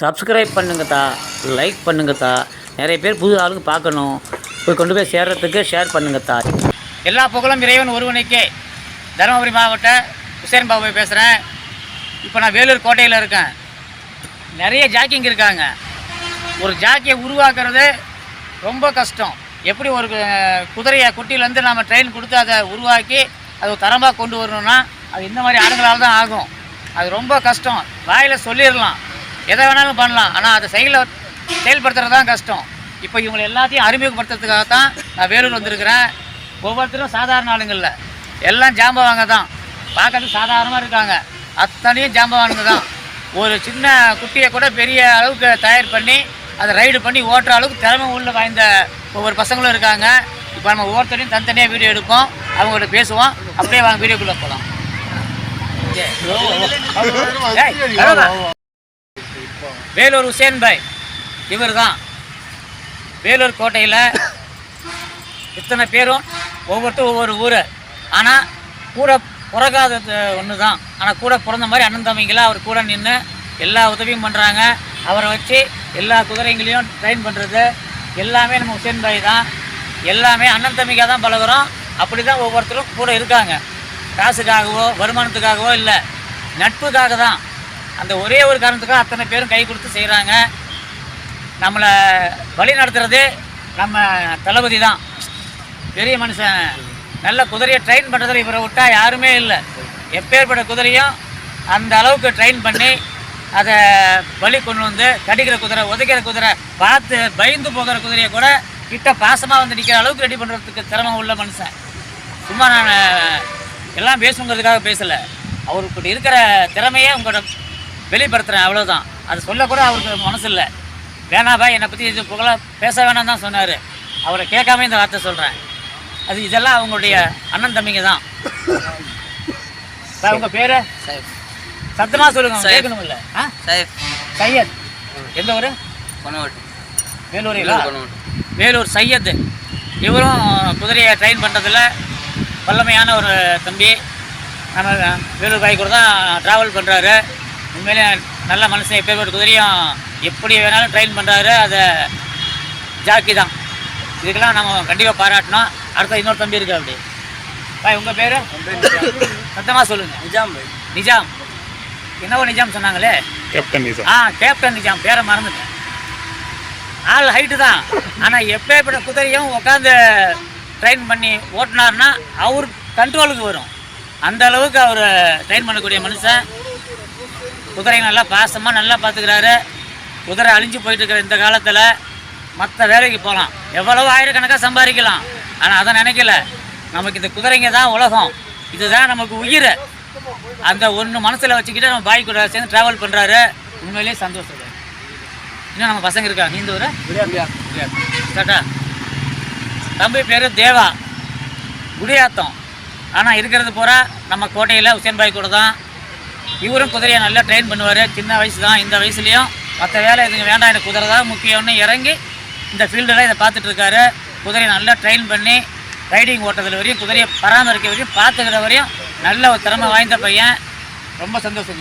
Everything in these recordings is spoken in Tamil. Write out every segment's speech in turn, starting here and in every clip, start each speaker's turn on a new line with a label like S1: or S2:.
S1: சப்ஸ்கிரைப் பண்ணுங்கத்தா லைக் பண்ணுங்கத்தா நிறைய பேர் புது ஆளுங்க பார்க்கணும். போய் கொண்டு போய் சேர்றதுக்கு ஷேர் பண்ணுங்கத்தா எல்லா புகழும் இறைவன் ஒருவனுக்கே. தருமபுரி மாவட்ட ஹுசேன் பாபு பேசுகிறேன் இப்போ நான் வேலூர் கோட்டையில் இருக்கேன். நிறைய ஜாக்கிங் இருக்காங்க. ஒரு ஜாக்கியை உருவாக்குறது ரொம்ப கஷ்டம். எப்படி ஒரு குதிரையை குட்டியிலேருந்து நம்ம ட்ரெயின் கொடுத்து அதை உருவாக்கி அதை தரமாக கொண்டு வரணும்னா அது இந்த மாதிரி ஆளுங்களால் தான் ஆகும். அது ரொம்ப கஷ்டம். வாயில் சொல்லிடலாம். எதை வேணாலும் பண்ணலாம். ஆனால் அதை செயலில் செயல்படுத்துறது தான் கஷ்டம். இப்போ இவங்களை எல்லாத்தையும் அறிமுகப்படுத்துறதுக்காக தான் நான் வேலூர் வந்திருக்கிறேன். ஒவ்வொருத்தரும் சாதாரண ஆளுங்கள்ல. எல்லாம் ஜாம்பவாங்க தான். பார்க்கறதுக்கு சாதாரணமாக இருக்காங்க. அத்தனையும் ஜாம்பவானுங்க தான். ஒரு சின்ன குட்டியை கூட பெரிய அளவுக்கு தயார் பண்ணி அதை ரைடு பண்ணி ஓட்டுற அளவுக்கு திறமை உள்ள வாய்ந்த ஒவ்வொரு பசங்களும் இருக்காங்க. இப்போ நம்ம ஒவ்வொருத்தரையும் தனித்தனியாக வீடியோ எடுப்போம். அவங்கள்ட்ட பேசுவோம். அப்படியே வாங்க வீடியோக்குள்ளே போகலாம் வேலூர் ஹுசேன் பாய். இவர் தான் வேலூர் கோட்டையில் இத்தனை பேரும் ஒவ்வொருத்தரும் ஒவ்வொரு ஊர். ஆனால் கூட பிறகாதது ஒன்று தான் ஆனால் கூட பிறந்த மாதிரி அண்ணன் தம்பிங்களா அவர் கூட நின்று எல்லா உதவியும் பண்ணுறாங்க அவரை வச்சு எல்லா குதிரைங்களையும் ட்ரெயின் பண்ணுறது எல்லாமே நம்ம ஹுசேன் பாய் தான். எல்லாமே அண்ணன் தம்பிக்காக தான் பழகுறோம். அப்படி தான் ஒவ்வொருத்தரும் கூட இருக்காங்க. காசுக்காகவோ வருமானத்துக்காகவோ இல்லை. நட்புக்காக தான். அந்த ஒரே ஒரு காரணத்துக்காக அத்தனை பேரும் கை கொடுத்து செய்கிறாங்க நம்மளை வழி நடத்துறது நம்ம தளபதி தான். பெரிய மனுஷன். நல்ல குதிரையை ட்ரெயின் பண்ணுறதில் இவரை விட்டால் யாருமே இல்லை. எப்பேற்பட்ட குதிரையும் அந்த அளவுக்கு ட்ரெயின் பண்ணி அதை வழி கொண்டு வந்து கடிக்கிற குதிரை உதைக்கிற குதிரை பார்த்து பயந்து போகிற குதிரையை கூட கிட்ட பாசமாக வந்து நிற்கிற அளவுக்கு ரெடி பண்ணுறதுக்கு திறமை உள்ள மனுஷன். சும்மா நான் எல்லாம் பேசுங்கிறதுக்காக பேசலை. அவருக்கு இருக்கிற திறமையை உங்கள்கிட்ட வெளிப்படுத்துகிறேன் அவ்வளோதான் அது சொல்லக்கூட அவருக்கு மனசு இல்லை வேணாபா என்னை பற்றி இது புகழ பேச வேணாம் தான் சொன்னார். அவரை கேட்காம இந்த வார்த்தை சொல்கிறேன் அது இதெல்லாம் அவங்களுடைய அண்ணன் தம்பிங்க தான். உங்க பேரு? சத்தமா சொல்லுங்க கேட்கணும் இல்லை ஆ?
S2: சைஃப்.
S1: சையத். எந்த ஊர்?
S2: கொனவட்
S1: வேலூரிங்களா? வேலூர் சையத். இவரும் குதிரையை ட்ரெயின் பண்ணுறதுல வல்லமையான ஒரு தம்பி. நம்ம வேலூர் பாய் கூட தான் ட்ராவல் பண்ணுறாரு உண்மையிலே நல்ல மனுஷன் எப்பேற்பட்ட குதிரையும் எப்படி வேணாலும் ட்ரெயின் பண்ணுறாரு அதை ஜாக்கி தான். இதுக்கெல்லாம் நம்ம கண்டிப்பாக பாராட்டணும். அடுத்த இன்னொரு தம்பி இருக்கு அப்படி. பாய் உங்கள் பேர்? சத்தமாக சொல்லுங்கள்
S2: நிஜாம். பாய்.
S1: நிஜாம். என்னவோ நிஜாம் சொன்னாங்களே?
S3: கேப்டன் நிசா
S1: ஆ கேப்டன் நிஜாம். பேரை மறந்துட்டேன். ஆள் ஹைட்டு தான். ஆனால் எப்பேற்பட்ட குதிரையும் உட்காந்து ட்ரெயின் பண்ணி ஓட்டினார்னா அவர் கண்ட்ரோலுக்கு வரும். அந்த அளவுக்கு அவர் ட்ரெயின் பண்ணக்கூடிய மனுஷன். குதிரையை நல்லா பாசமாக நல்லா பார்த்துக்கிறாரு குதிரை அழிஞ்சு போயிட்டு இருக்கிற இந்த காலத்தில் மற்ற வேலைக்கு போகலாம் எவ்வளவு ஆயிரக்கணக்காக சம்பாதிக்கலாம். ஆனால் அதை நினைக்கல. நமக்கு இந்த குதிரைங்க தான் உலகம். இதுதான் நமக்கு உயிர். அந்த ஒன்று மனசில் வச்சுக்கிட்டு நம்ம பாய் கூட சேர்ந்து ட்ராவல் பண்ணுறாரு உண்மையிலேயே சந்தோஷம். இன்னும் நம்ம பசங்க இருக்காங்க இந்த ஊர்? டாட்டா தம்பி பேர் தேவா. குடியாத்தம். ஆனால் இருக்கிறது பூரா நம்ம கோட்டையில் உசேன் பாய் கூட தான். இவரும் குதிரையை நல்லா ட்ரெயின் பண்ணுவார். சின்ன வயசு தான் இந்த வயசுலேயும் மற்ற வேலை இதுங்க வேண்டாம். எனக்கு குதிரை தான் முக்கியம்னு இறங்கி இந்த ஃபீல்டில் இதை பார்த்துட்டு இருக்காரு. குதிரையை நல்லா ட்ரெயின் பண்ணி ரைடிங் ஓட்டுறதுல வரையும் குதிரையை பராமரிக்க வரையும் பார்த்துக்கிற வரையும் நல்ல ஒரு திறமை வாய்ந்த பையன். ரொம்ப சந்தோஷம்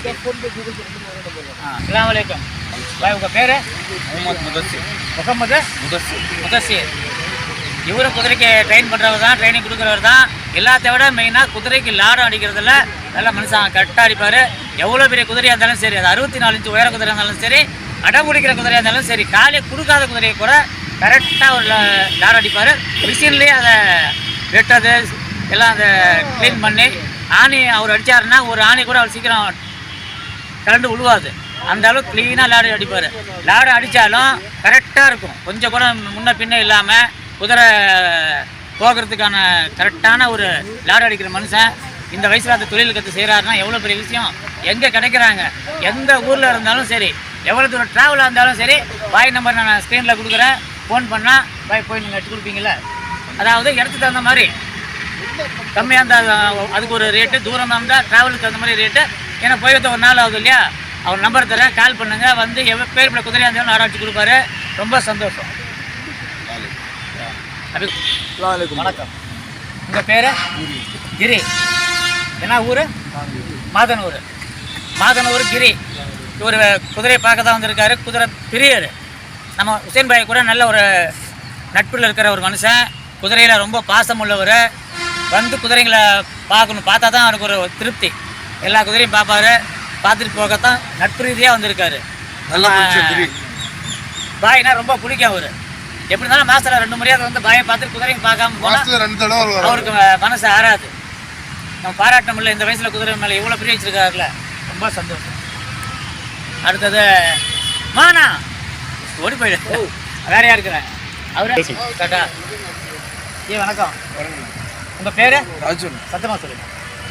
S1: அலைக்கும். பாய் உங்கள் பேர்?
S2: முகமது முதசிர்
S1: முகமது
S2: முதசிர்
S1: முதசீர் இவரும் குதிரைக்கு ட்ரெயின் பண்ணுறவர் தான் ட்ரைனிங் கொடுக்குறவர் தான் எல்லாத்த விட மெயினாக குதிரைக்கு லாடம் அடிக்கிறதுல நல்ல மனுஷன் கரெக்டாக அடிப்பார். எவ்வளோ பெரிய குதிரையாக இருந்தாலும் சரி அது அறுபத்தி நாலு இன்ச்சு உயர குதிரையாக இருந்தாலும் சரி அடம் குதிரையாக இருந்தாலும் சரி காலையை கொடுக்காத குதிரையை கூட கரெக்டாக ஒரு டார் அடிப்பார். மிஷின்லேயே அதை வெட்டது எல்லாம் அதை க்ளீன் பண்ணி ஆணி அவர் அடித்தாருன்னா ஒரு ஆணி கூட அவர் சீக்கிரம் கலண்டு உழுவாது. அந்த அளவுக்கு க்ளீனாக லாடு அடிப்பார். லாடு அடித்தாலும் கரெக்டாக இருக்கும். கொஞ்சம் கூட முன்ன பின்ன இல்லாமல் குதிரை போகிறதுக்கான கரெக்டான ஒரு லாடு அடிக்கிற மனுஷன் இந்த வயசில் அந்த தொழில் கற்று செய்கிறாருன்னா எவ்வளோ பெரிய விஷயம்? எங்கே கிடைக்கிறாங்க? எந்த ஊரில் இருந்தாலும் சரி எவ்வளோ தூரம் ட்ராவலாக இருந்தாலும் சரி பாய் நம்பர் நான் ஸ்க்ரீனில் கொடுக்குறேன். ஃபோன் பண்ணால் பாய் போய் நீங்கள் எடுத்து கொடுப்பீங்களா அதாவது இடத்துக்கு தகுந்த மாதிரி கம்மியாக இருந்தால் அதுக்கு ஒரு ரேட்டு தூரமாக இருந்தால் ட்ராவலுக்கு தகுந்த மாதிரி ரேட்டு ஏன்னா போயிட்டு ஒரு நாள் ஆகுது இல்லையா? அவர் நம்பர் தரேன் கால் பண்ணுங்கள் வந்து எவ்வளோ பேர் இப்படி குதிரையாக இருந்தாலும் ஆராய்ச்சி கொடுப்பாரு. ரொம்ப சந்தோஷம். வணக்கம். உங்கள் பேர்? கிரி. என்ன ஊர்? மாதனூர். மாதனூர் கிரி. இவர் குதிரையை பார்க்க தான் வந்திருக்காரு. குதிரை பிரியர் நம்ம உசேன் பாய் கூட நல்ல ஒரு நட்பில் இருக்கிற ஒரு மனுஷன். குதிரையில் ரொம்ப பாசம் உள்ளவர். வந்து குதிரைங்களை பார்க்கணும். பார்த்தா தான் அவருக்கு ஒரு திருப்தி. எல்லா குதிரையும் பார்ப்பாரு. பார்த்துட்டு போகத்தான் நட்பு ரீதியாக வந்திருக்காரு. பாய்னா ரொம்ப பிடிக்கும் அவர். எப்படி இருந்தாலும் மாதத்தில் ரெண்டு முறையாவது வந்து பாயை பார்த்துட்டு குதிரையும் பார்க்காம போனால்
S3: மாசத்துல
S1: அவருக்கு மனசு ஆறாது. நம்ம பாராட்ட முடியல இந்த வயசுல குதிரை மேலே இவ்வளோ பிரிய வச்சிருக்காருல. ரொம்ப சந்தோஷம். அடுத்தது மானா. ஓடி போயிடு. வேற யார் இருக்கிறேன் அவரு. டாட்டா ஏ வணக்கம். உங்க பேரு?
S2: ராஜுன்
S1: சத்தமா சொல்லுங்க.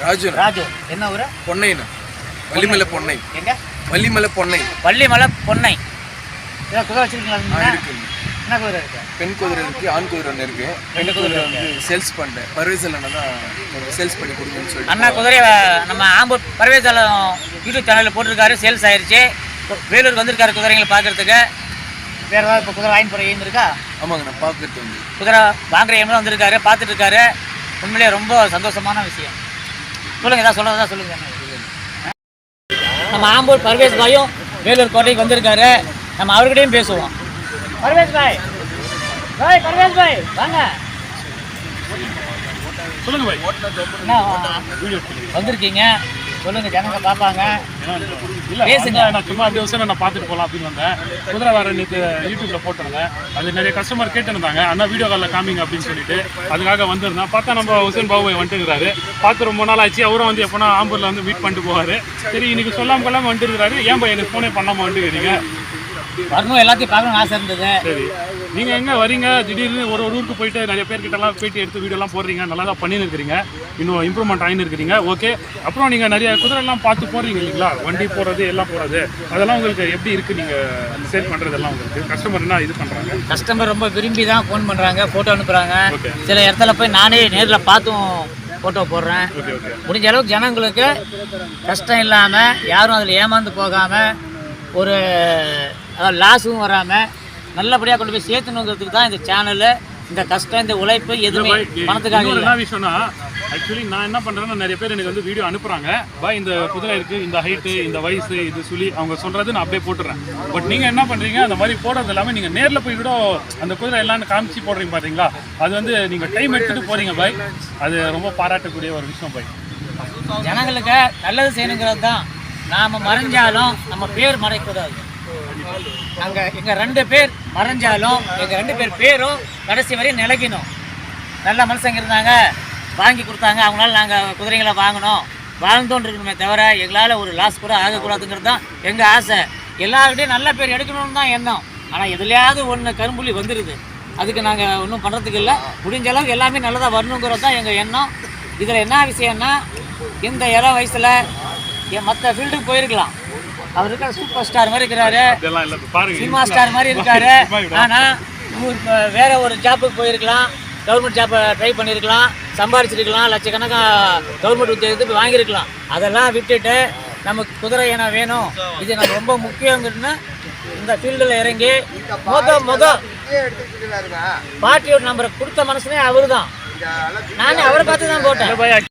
S2: ராஜுன்
S1: ராஜு. என்ன ஊரு?
S2: பொன்னைன்னு வள்ளிமலை பொன்னை.
S1: எங்க?
S2: வள்ளிமலை பொன்னை.
S1: வள்ளிமலை பொன்னை. ஏதோ குதிரை வச்சிருக்கீங்களா? என்ன குதிரை இருக்கு?
S2: பெண் குதிரை இருக்கு ஆண் குதிரை ஒன்று இருக்கு. பெண் குதிரை வந்து சேல்ஸ் பண்ணிட்டேன் பர்வேசல் அண்ணா தான் சேல்ஸ் பண்ணி கொடுங்கன்னு சொல்லி
S1: அண்ணா குதிரையை நம்ம ஆம்பூர் பரவேசாலம் யூடியூப் சேனலில் போட்டிருக்காரு சேல்ஸ் ஆயிருச்சு. வேலூர் வந்திருக்காரு குதிரைங்களை பார்க்கறதுக்கு. வேறு ஏதாவது இப்போ குதிரை வாங்கி போகிற எய்ம் இருக்கா?
S2: ஆமாங்க நான் பார்க்கறது வந்து.
S1: குதிரை வாங்குற எய்ம் வந்திருக்காரு பார்த்துட்டு இருக்காரு. உண்மையிலேயே ரொம்ப சந்தோஷமான விஷயம். சொல்லுங்க ஏதாவது சொல்றதா சொல்லுங்க. நம்ம ஆம்பூர் பர்வேஸ் பாயும் வேலூர் கோட்டைக்கு வந்திருக்காரு. நம்ம அவர்கிட்டயும் பேசுவோம். பர்வேஸ் பாய் பாய் பர்வேஸ் பாய் வாங்க.
S4: சொல்லுங்க பாய்.
S1: வந்திருக்கீங்க? சொல்லுங்க ஜனங்க பார்ப்பாங்க.
S4: இல்ல
S1: பேசுங்க.
S4: நான் சும்மா அப்படியே உசேனை நான் பார்த்துட்டு போகலாம் அப்படின்னு வந்தேன். குதிரை வேற நேற்று யூடியூப்ல போட்டிருந்தேன். அது நிறைய கஸ்டமர் கேட்டுருந்தாங்க. அண்ணா வீடியோ காலில் காமிங்க அப்படின்னு சொல்லிட்டு. அதுக்காக வந்திருந்தேன். பார்த்தா நம்ம உசேன் பாபு வந்துருக்காரு பார்த்து ரொம்ப நாள் ஆச்சு. அவரும் வந்து எப்போனா ஆம்பூர்ல வந்து மீட் பண்ணிட்டு போவாரு. சரி இன்னைக்கு சொல்லாம கொள்ளாம வந்துருக்காரு ஏன் பாய் எனக்கு ஃபோனே பண்ணாம வந்துருக்கீங்க
S1: வரணும் எல்லாத்தையும் பார்க்கணும்னு ஆசை இருந்தது.
S4: சரி. நீங்க எங்க வரீங்க? திடீர்னு ஒரு ஒரு ஊருக்கு போயிட்டு நிறைய பேர்கிட்ட எல்லாம் பேட்டி எடுத்து வீடியோ எல்லாம் போடுறீங்க. நல்லா தான் பண்ணின்னு இருக்கிறீங்க இன்னும் இம்ப்ரூவ்மெண்ட் ஆகின்னு இருக்கிறீங்க ஓகே அப்புறம் நீங்க நிறைய குதிரை எல்லாம் பார்த்து போடுறீங்க இல்லைங்களா? வண்டி போறது எல்லாம் போறது அதெல்லாம் உங்களுக்கு எப்படி இருக்கு? நீங்க சேல் பண்றதெல்லாம் உங்களுக்கு? கஸ்டமர் என்ன இது பண்றாங்க?
S1: கஸ்டமர் ரொம்ப விரும்பி தான் ஃபோன் பண்ணுறாங்க ஃபோட்டோ அனுப்புகிறாங்க சில இடத்துல போய் நானே நேரில் பார்த்தும் ஃபோட்டோ போடுறேன். முடிஞ்ச அளவுக்கு ஜனங்களுக்கு கஷ்டம் இல்லாமல் யாரும் அதில் ஏமாந்து போகாமல் ஒரு லாஸும் வராமல் நல்லபடியாக கொண்டு போய் சேர்த்துணுங்கிறதுக்கு தான் இந்த சேனலு இந்த கஷ்டம் இந்த உழைப்பு எதுவுமே பணத்துக்காக
S4: என்ன விஷயம்னா ஆக்சுவலி நான் என்ன பண்றேன்னா நிறைய பேர் எனக்கு வந்து வீடியோ அனுப்புறாங்க. பா இந்த குதிரை இருக்கு இந்த ஹைட்டு இந்த வயசு இது சொல்லி அவங்க சொல்றது நான் அப்படியே போட்டுறேன். பட் நீங்க என்ன பண்றீங்க அந்த மாதிரி போடுறது இல்லாம நீங்க நேர்ல போய் கூட அந்த குதிரை எல்லாம் காமிச்சு போடுறீங்க பாத்தீங்களா? அது வந்து நீங்க டைம் எடுத்துட்டு போறீங்க பாய். அது ரொம்ப பாராட்டக்கூடிய ஒரு விஷயம் பாய்.
S1: ஜனங்களுக்கு நல்லது செய்யணுங்கிறது தான். நாம் மறைஞ்சாலும் நம்ம பேர் மறைக்கூடாது நாங்கள் எங்கள் ரெண்டு பேர் மறைஞ்சாலும் எங்கள் ரெண்டு பேர் பேரும் கடைசி வரையும் நிலைக்கணும் நல்ல மனுஷங்க இருந்தாங்க வாங்கி கொடுத்தாங்க. அவங்களால நாங்கள் குதிரைங்களை வாங்கினோம். வாழ்ந்தோன்னு இருக்கணுமே தவிர எங்களால் ஒரு லாஸ் கூட ஆகக்கூடாதுங்கிறது தான் எங்கள் ஆசை. எல்லாருக்கிட்டையும் நல்ல பேர் எடுக்கணும்னு தான் எண்ணம். ஆனால் எதுலையாவது ஒன்று கரும்புள்ளி வந்துடுது அதுக்கு நாங்கள் ஒன்றும் பண்ணுறதுக்கு இல்லை. முடிஞ்ச அளவுக்கு எல்லாமே நல்லதாக வரணுங்கிறது தான் எங்கள் எண்ணம். இதில் என்ன விஷயம்னா இந்த இளம் வயசில் மற்ற ஃபீல்டுக்கு போயிருக்கலாம். அவர் இருக்கிற சூப்பர் ஸ்டார் மாதிரி இருக்கிறாரு. சினிமா ஸ்டார் மாதிரி இருக்காரு. ஆனா இவர் வேற ஒரு ஜாப்புக்கு போயிருக்கலாம். கவர்மெண்ட் ஜாப்பை ட்ரை பண்ணியிருக்கலாம் சம்பாரிச்சிருக்கலாம். லட்சக்கணக்காக கவர்மெண்ட் உத்தியோகத்துக்கு வாங்கியிருக்கலாம் அதெல்லாம் விட்டுட்டு நமக்கு குதிரை ஏன்னா வேணும். இது நம்ம ரொம்ப முக்கியங்கிறதுன்னு இந்த ஃபீல்டில் இறங்கி முத முத பார்ட்டியோட நம்பரை கொடுத்த மனுஷனே அவரு தான் நானே அவரை பார்த்து தான் போட்டேன்